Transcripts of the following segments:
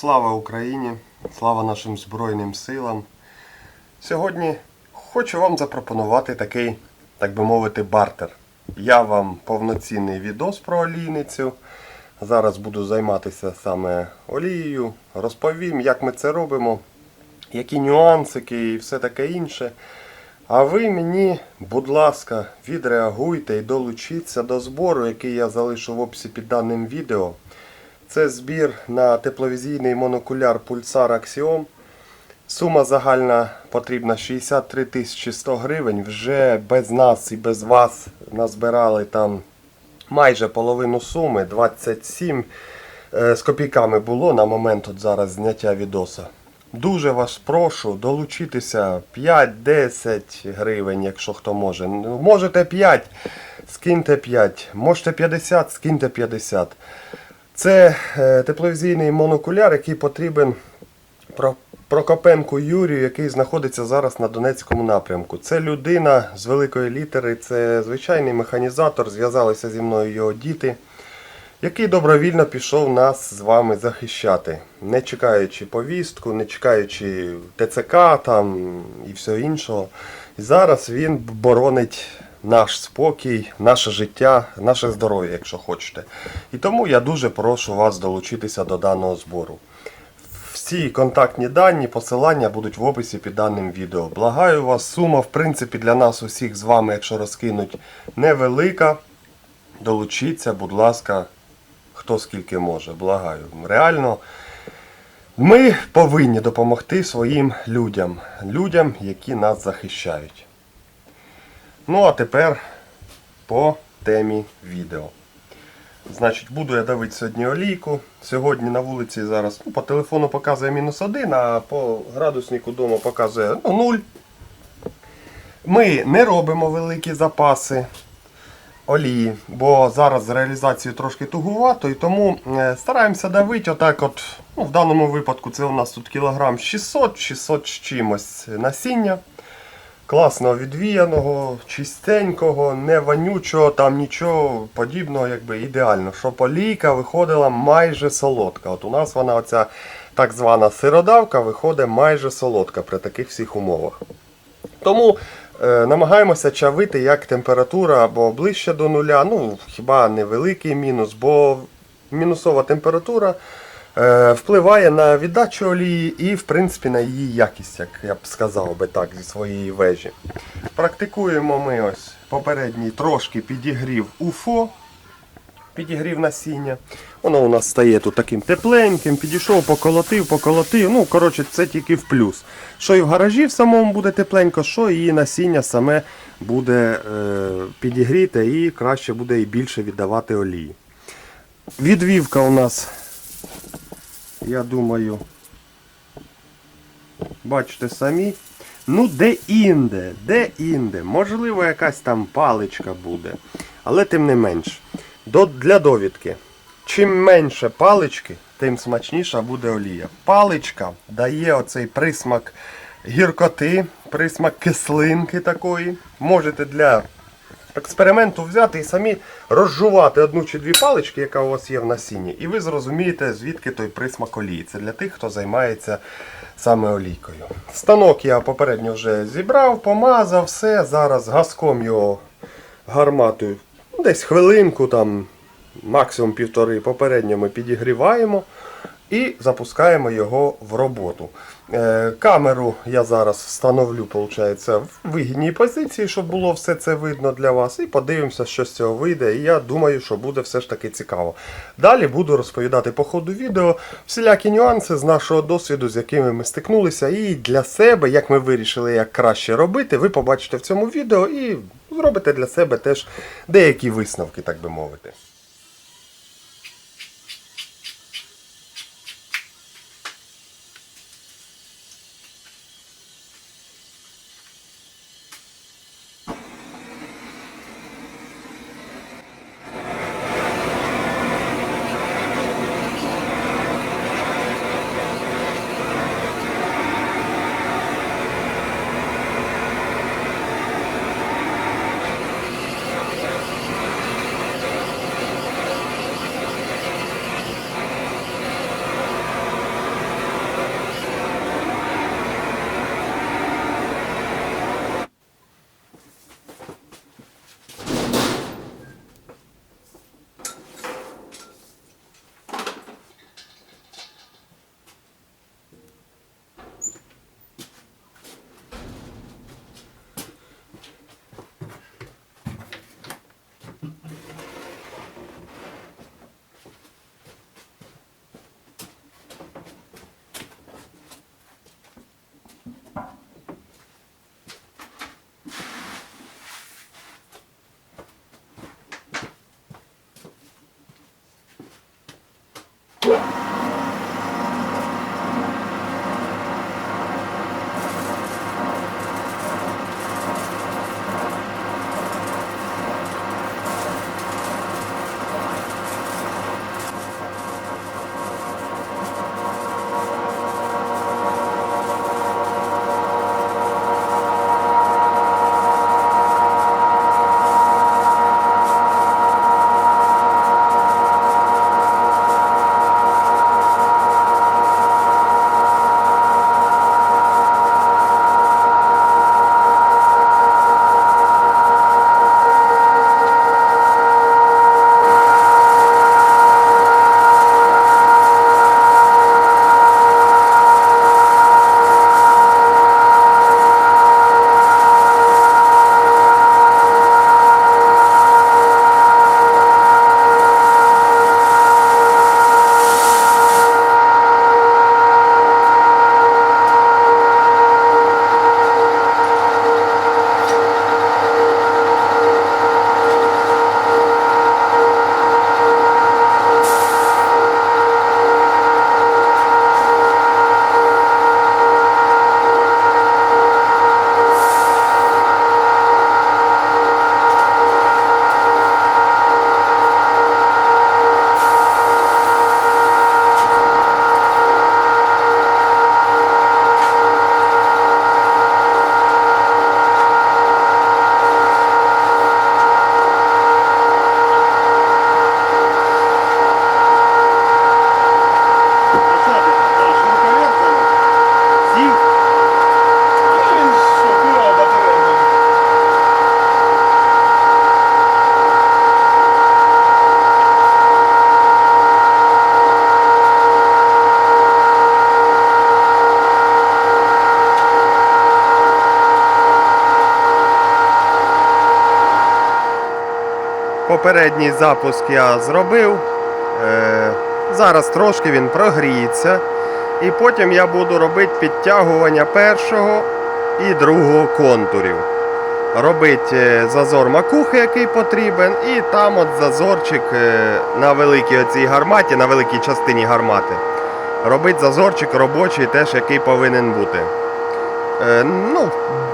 Слава Україні! Слава нашим Збройним силам! Сьогодні хочу вам запропонувати такий, так би мовити, бартер. Я вам повноцінний відос про олійницю. Зараз буду займатися саме олією. Розповім, як ми це робимо, які нюансики і все таке інше. А ви мені, будь ласка, відреагуйте і долучіться до збору, який я залишу в описі під даним відео. Це збір на тепловізійний монокуляр Pulsar Axiom. Сума загальна потрібна 63 тисячі 100 гривень. Вже без нас і без вас назбирали там майже половину суми, 27 е, з копійками було на момент от зараз зняття відоса. Дуже вас прошу долучитися 5-10 гривень, якщо хто може. Ну, Можете 5, скиньте 5. Можете 50, скиньте 50. Це е, тепловізійний монокуляр, який потрібен Прокопенку Юрію, який знаходиться зараз на Донецькому напрямку. Це людина з великої літери, це звичайний механізатор, зв'язалися зі мною його діти, який добровільно пішов нас з вами захищати, не чекаючи повістку, не чекаючи ТЦК там і все іншого. І зараз він боронить наш спокій, наше життя, наше здоров'я, якщо хочете. І тому я дуже прошу вас долучитися до даного збору. Всі контактні дані, посилання будуть в описі під даним відео. Благаю вас, сума, в принципі, для нас усіх з вами, якщо розкинуть, невелика. Долучіться, будь ласка, хто скільки може. Благаю. Реально, ми повинні допомогти своїм людям, людям, які нас захищають. Ну, а тепер по темі відео. Значить, буду я давити сьогодні олійку. Сьогодні на вулиці зараз ну, по телефону показує мінус один, а по градуснику вдома показує ну, 0. Ми не робимо великі запаси олії, бо зараз з реалізацією трошки тугувато, і тому е, стараємося давити отак от, ну, в даному випадку це у нас тут кілограм 600, 600 з чимось насіння. Класно відвіяного, чистенького, не вонючого, там нічого подібного, якби ідеально. Щоб олійка виходила майже солодка. От у нас вона оця так звана сиродавка виходить майже солодка при таких всіх умовах. Тому е, намагаємося чавити як температура або ближче до нуля. Ну, хіба невеликий мінус, бо мінусова температура впливає на віддачу олії і, в принципі, на її якість, як я б сказав би так, зі своєї вежі. Практикуємо ми ось попередній трошки підігрів УФО. Підігрів насіння. Воно у нас стає тут таким тепленьким, підійшов, поколотив, поколотив. Ну, коротше, це тільки в плюс. Що і в гаражі в самому буде тепленько, що і насіння саме буде е, підігріте і краще буде і більше віддавати олії. Відвівка у нас, я думаю, бачите самі. Ну, де інде, де інде. Можливо, якась там паличка буде. Але тим не менш. Для довідки. Чим менше палички, тим смачніша буде олія. Паличка дає оцей присмак гіркоти, присмак кислинки такої. Можете для експерименту взяти і самі розжувати одну чи дві палички, яка у вас є в насінні, і ви зрозумієте, звідки той присмак олії. Це для тих, хто займається саме олійкою. Станок я попередньо вже зібрав, помазав, все. Зараз газком його гарматою ну, десь хвилинку, там, максимум півтори попередньо ми підігріваємо і запускаємо його в роботу. Е, камеру я зараз встановлю виходить, в вигідній позиції, щоб було все це видно для вас. І подивимося, що з цього вийде. І я думаю, що буде все ж таки цікаво. Далі буду розповідати по ходу відео всілякі нюанси з нашого досвіду, з якими ми стикнулися. І для себе, як ми вирішили, як краще робити, ви побачите в цьому відео і зробите для себе теж деякі висновки, так би мовити. Попередній запуск я зробив. Е, зараз трошки він прогріється. І потім я буду робити підтягування першого і другого контурів. Робити е, зазор макухи, який потрібен, і там от зазорчик е, на великій оцій гарматі, на великій частині гармати. Робить зазорчик робочий теж, який повинен бути. Ну,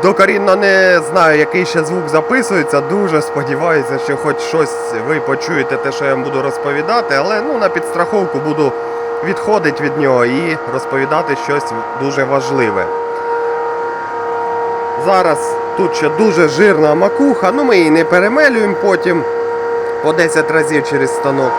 докорінно не знаю, який ще звук записується. Дуже сподіваюся, що хоч щось ви почуєте те, що я вам буду розповідати, але ну, на підстраховку буду відходити від нього і розповідати щось дуже важливе. Зараз тут ще дуже жирна макуха, ну ми її не перемелюємо потім по 10 разів через станок.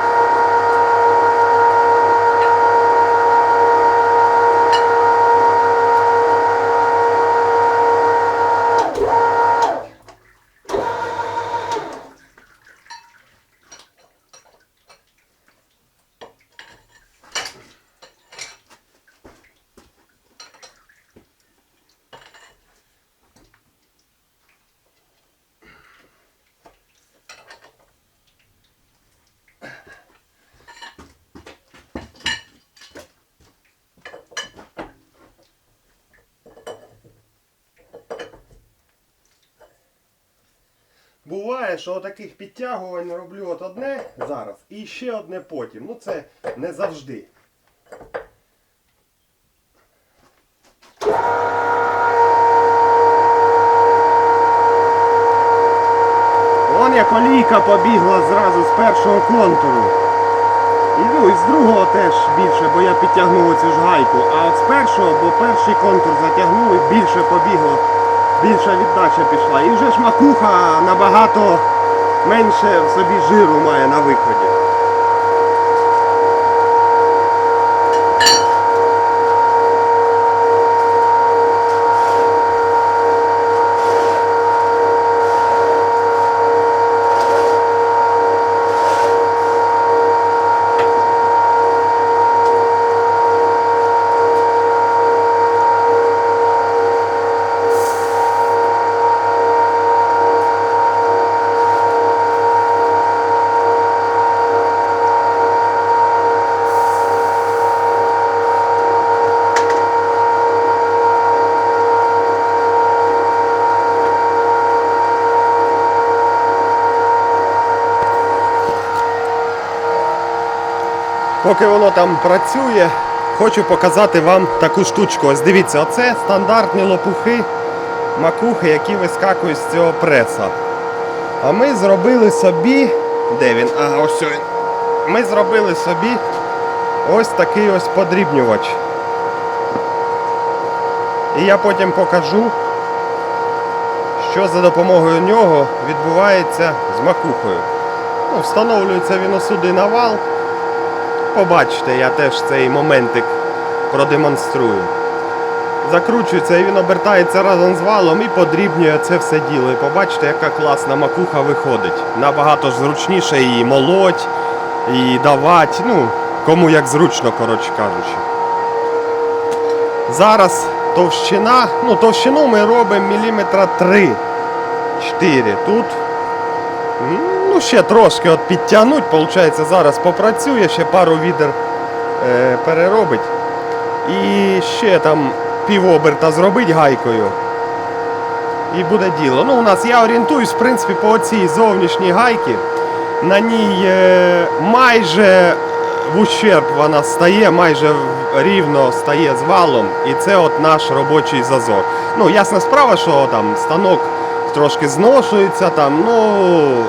Буває, що таких підтягувань роблю от одне зараз і ще одне потім. Ну це не завжди. Вон як олійка побігла зразу з першого контуру. І ну і з другого теж більше, бо я підтягнув оцю ж гайку. А от з першого, бо перший контур затягнув і більше побігло, більша віддача пішла. І вже ж макуха набагато менше в собі жиру має на виході. Поки воно там працює, хочу показати вам таку штучку. Ось дивіться, оце стандартні лопухи, макухи, які вискакують з цього преса. А ми зробили собі. Де він? Ага, ось він. Ми зробили собі ось такий ось подрібнювач. І я потім покажу, що за допомогою нього відбувається з макухою. Ну, встановлюється він осюди на вал. Побачите, я теж цей моментик продемонструю. Закручується і він обертається разом з валом і подрібнює це все діло. І побачите, яка класна макуха виходить. Набагато зручніше її молоть, і давати, ну, кому як зручно, коротше кажучи. Зараз товщина, ну товщину ми робимо міліметра 3-4. Тут Ну, ще трошки от підтягнуть, виходить, зараз попрацює, ще пару відер е, переробить. І ще там півоберта зробить гайкою. І буде діло. Ну, у нас я орієнтуюсь, в принципі, по цій зовнішній гайці. На ній е, майже в ущерб вона стає, майже рівно стає з валом. І це от наш робочий зазор. Ну, ясна справа, що там станок трошки зношується, там, ну,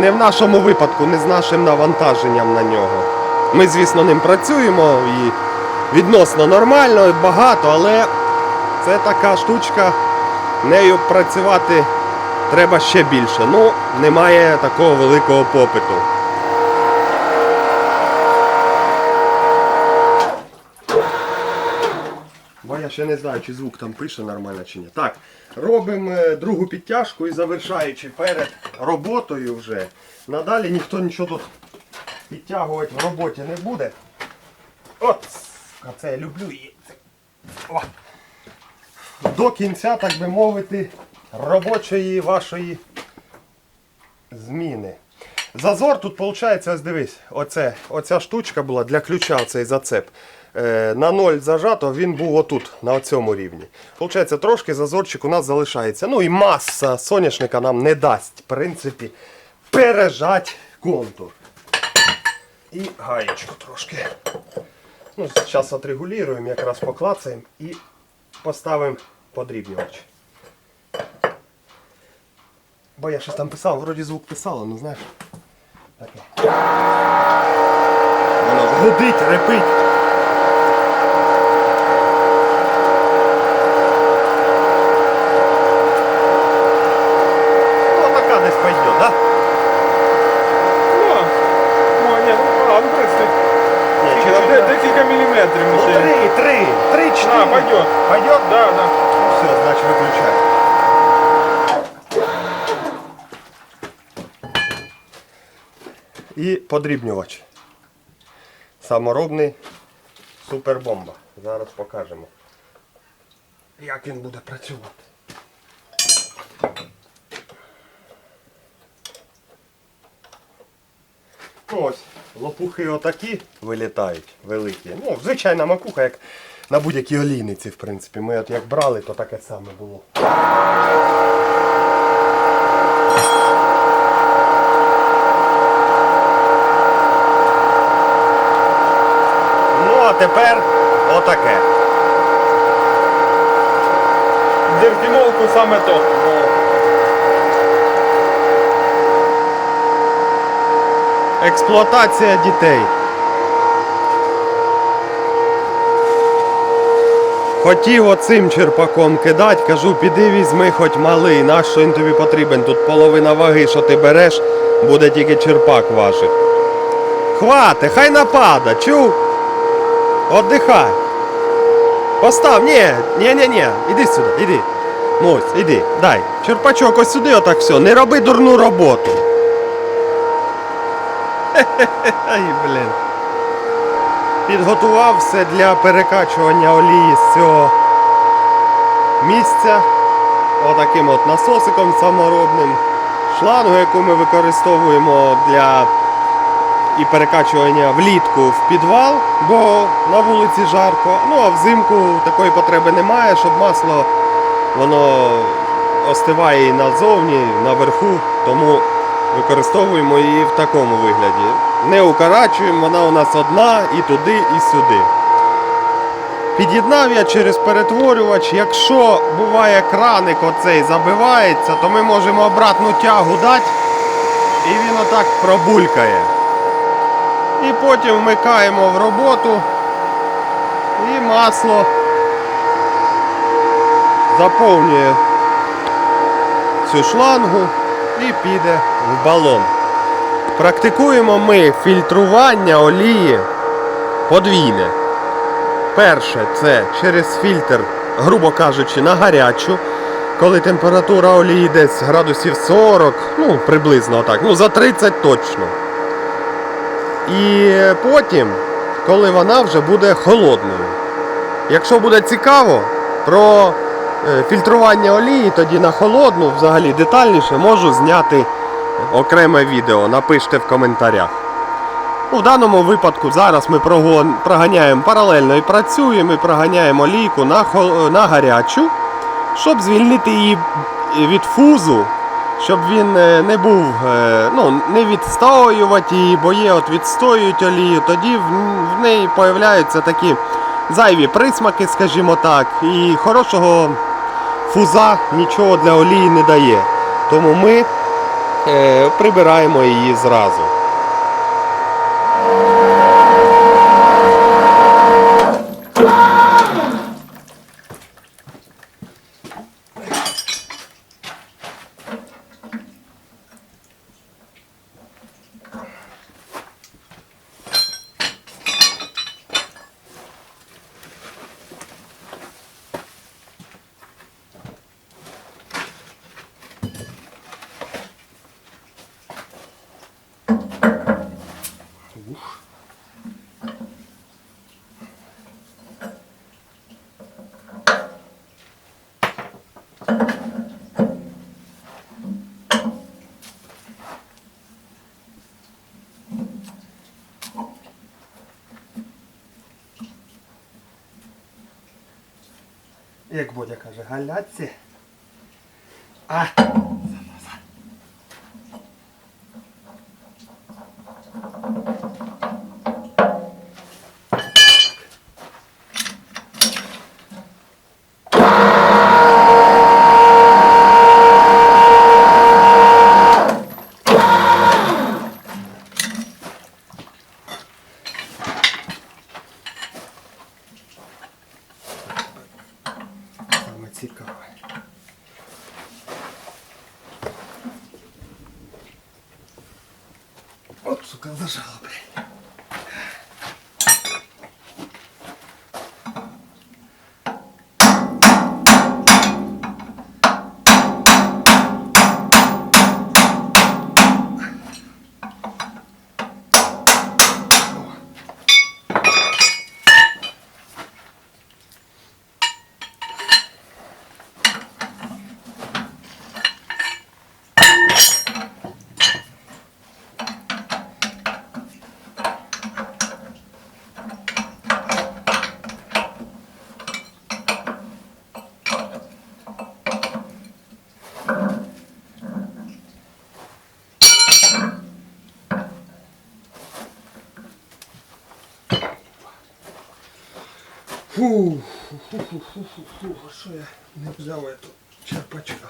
не в нашому випадку, не з нашим навантаженням на нього. Ми, звісно, ним працюємо і відносно нормально, і багато, але це така штучка, нею працювати треба ще більше. Ну, немає такого великого попиту. Бо я ще не знаю, чи звук там пише нормально чи ні. Так, робимо е, другу підтяжку і завершаючи перед роботою вже. Надалі ніхто нічого тут підтягувати в роботі не буде. От, а це я люблю її. О. До кінця, так би мовити, робочої вашої зміни. Зазор тут виходить, ось дивись, оце, оця штучка була для ключа, цей зацеп. Е, на ноль зажато, він був отут, на цьому рівні. Получається, трошки зазорчик у нас залишається. Ну і маса соняшника нам не дасть, в принципі, пережать контур. І гаєчку трошки. Ну, зараз отрегулюємо, якраз поклацаємо і поставимо подрібнювач. Бо я щось там писав, вроді звук писало, ну знаєш. Таке. Воно гудить, репить. Ну, така десь пойде, да? Ну, ну, ні, ну, а, ну, в принципі, Ні, чи де- декілька міліметрів. Ну, ще. три, три, три, чотири. А, пойдет. Пойдет? Да, да. Ну все, значить виключай. І подрібнювач. Саморобний супербомба. Зараз покажемо, як він буде працювати. Ну ось, лопухи отакі вилітають, великі. Ну, звичайна макуха, як на будь-якій олійниці, в принципі. Ми от як брали, то таке саме було. Ну, а тепер отаке. Деркімолку саме то. Експлуатація дітей. Хотів оцим черпаком кидати, кажу, піди візьми хоч малий, нащо він тобі потрібен? Тут половина ваги, що ти береш, буде тільки черпак важить. Хвати, хай напада, чув? Отдихай. Постав, ні, ні, ні, ні, іди сюди, іди. Мось, іди, дай. Черпачок ось сюди, отак все. Не роби дурну роботу. Ай, блін. Підготував все для перекачування олії з цього місця. Отаким от насосиком саморобним. Шлангу, яку ми використовуємо для і перекачування влітку в підвал, бо на вулиці жарко. Ну а взимку такої потреби немає, щоб масло воно остиває і назовні, наверху, тому використовуємо її в такому вигляді. Не укорачуємо, вона у нас одна і туди, і сюди. Під'єднав я через перетворювач. Якщо буває краник оцей забивається, то ми можемо обратну тягу дати і він отак пробулькає. І потім вмикаємо в роботу і масло заповнює цю шлангу і піде в балон. Практикуємо ми фільтрування олії подвійне. Перше це через фільтр, грубо кажучи, на гарячу, коли температура олії десь градусів 40, ну приблизно так, ну за 30 точно. І потім, коли вона вже буде холодною. Якщо буде цікаво про е, фільтрування олії, тоді на холодну, взагалі детальніше, можу зняти окреме відео. Напишіть в коментарях. Ну, в даному випадку зараз ми проганяємо паралельно і працюємо, і проганяємо олійку на, на гарячу, щоб звільнити її від фузу, щоб він е, не був, е, ну, не відстоювати її, бо є от відстоюють олію, тоді в, неї появляються такі зайві присмаки, скажімо так, і хорошого фуза нічого для олії не дає. Тому ми е, прибираємо її зразу. Як Бодя каже, галяці. А! Фу, фу, фу, фу, фу, фу, а що я не взяв эту черпачка?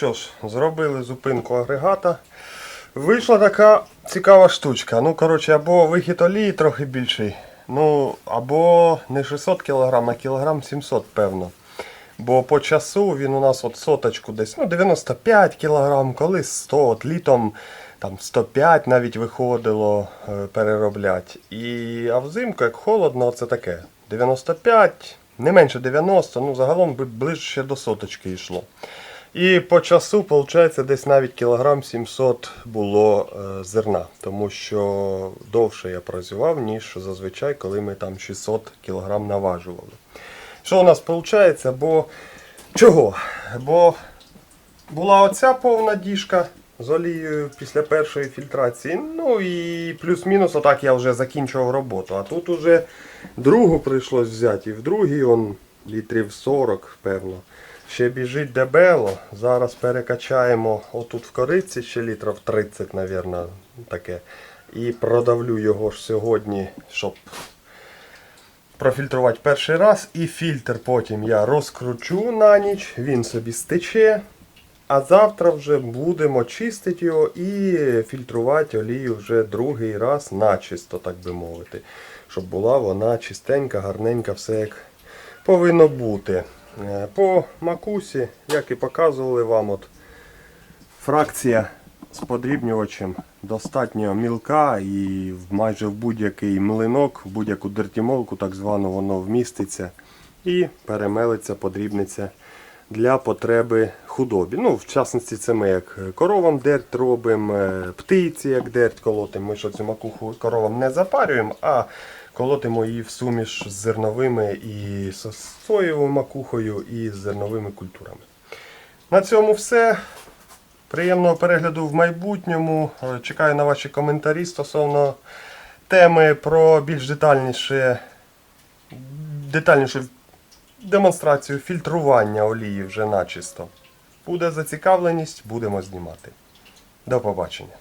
Що ж, зробили зупинку агрегата. Вийшла така цікава штучка. Ну, коротше, або вихід олії трохи більший. Ну, або не 600 кг, а кілограм 700, певно. Бо по часу він у нас от соточку десь ну, 95 кг, колись 100, от літом там 105 навіть виходило е, перероблять. І, а взимку, як холодно, це таке. 95, не менше 90, ну загалом ближче до соточки йшло. І по часу, виходить, десь навіть кілограм 700 було е, зерна, тому що довше я працював, ніж зазвичай, коли ми там 600 кілограм наважували. Що у нас виходить? Бо чого? Бо була оця повна діжка з олією після першої фільтрації. Ну і плюс-мінус, отак я вже закінчував роботу. А тут уже другу прийшлось взяти. І в другій он літрів 40, певно. Ще біжить дебело. Зараз перекачаємо отут в кориці ще літрів 30, мабуть, таке. І продавлю його ж сьогодні, щоб профільтрувати перший раз. І фільтр потім я розкручу на ніч, він собі стече. А завтра вже будемо чистити його і фільтрувати олію вже другий раз начисто, так би мовити. Щоб була вона чистенька, гарненька, все як повинно бути. Е, По макусі, як і показували вам, от фракція з подрібнювачем достатньо мілка і майже в будь-який млинок, в будь-яку дертімолку, так звану, воно вміститься і перемелиться, подрібниться для потреби худобі. Ну, в частності, це ми як коровам дерть робимо, е, птиці як дерть колотимо. Ми що цю макуху коровам не запарюємо, а колотимо її в суміш з зерновими і соєвою макухою і зерновими культурами. На цьому все. Приємного перегляду в майбутньому. Е, Чекаю на ваші коментарі стосовно теми про більш детальніше, детальнішу демонстрацію фільтрування олії вже начисто. Буде зацікавленість, будемо знімати. До побачення.